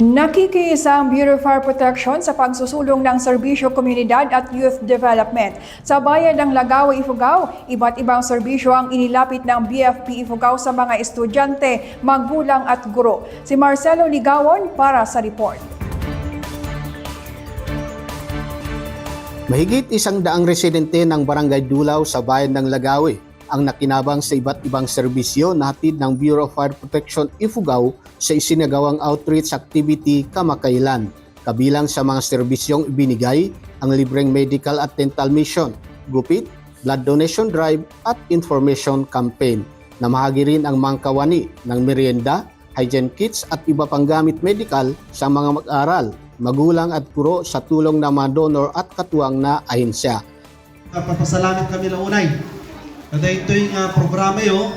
Nakikiisa ang Bureau of Fire Protection sa pagsusulong ng serbisyo komunidad at youth development. Sa bayan ng Lagaw, Ifugao, iba't ibang serbisyo ang inilapit ng BFP Ifugao sa mga estudyante, magulang at guro. Si Marcelo Ligawon para sa report. Mahigit isang daang residente ng Barangay Dulaw sa bayan ng Lagawi ang nakinabang sa iba't ibang serbisyo na hatid ng Bureau of Fire Protection Ifugao sa isinagawang outreach activity kamakailan. Kabilang sa mga serbisyong ibinigay ang libreng medical at dental mission, gupit, blood donation drive at information campaign. Namahagi rin ang mga kawani ng merienda, hygiene kits at iba pang gamit medical sa mga mag-aral, magulang at guro sa tulong ng mga donor at katuwang na ahensya. Papasalamat kami na unay. Kada ito yung uh, programa yo,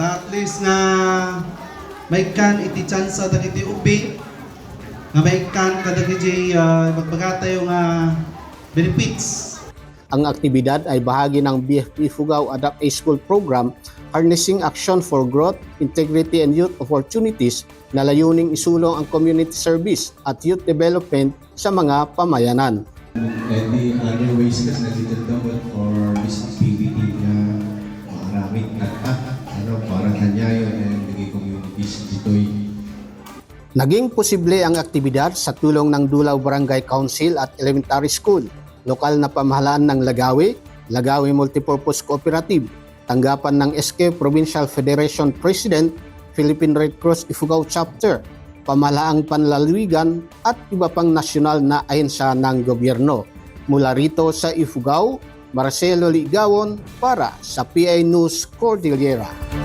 ta at least nga may kan iti chance sa dagiti ubi nga may kan kada kiti uh, magbagata yung uh, benefits. Ang aktibidad ay bahagi ng BFP Fugao Adapt A School Program Harnessing Action for Growth, Integrity and Youth Opportunities na layuning isulong ang community service at youth development sa mga pamayanan. And the other ways kasi nagtitindawan for Naging posible ang aktibidad sa tulong ng Dulaw Barangay Council at Elementary School, lokal na pamahalaan ng Lagawi, Lagawi Multipurpose Cooperative, tanggapan ng SK Provincial Federation President, Philippine Red Cross Ifugao Chapter, pamahalaang panlalwigan at iba pang nasyonal na ahensya ng gobyerno. Mula rito sa Ifugao, Marcelo Ligawon para sa PI News Cordillera.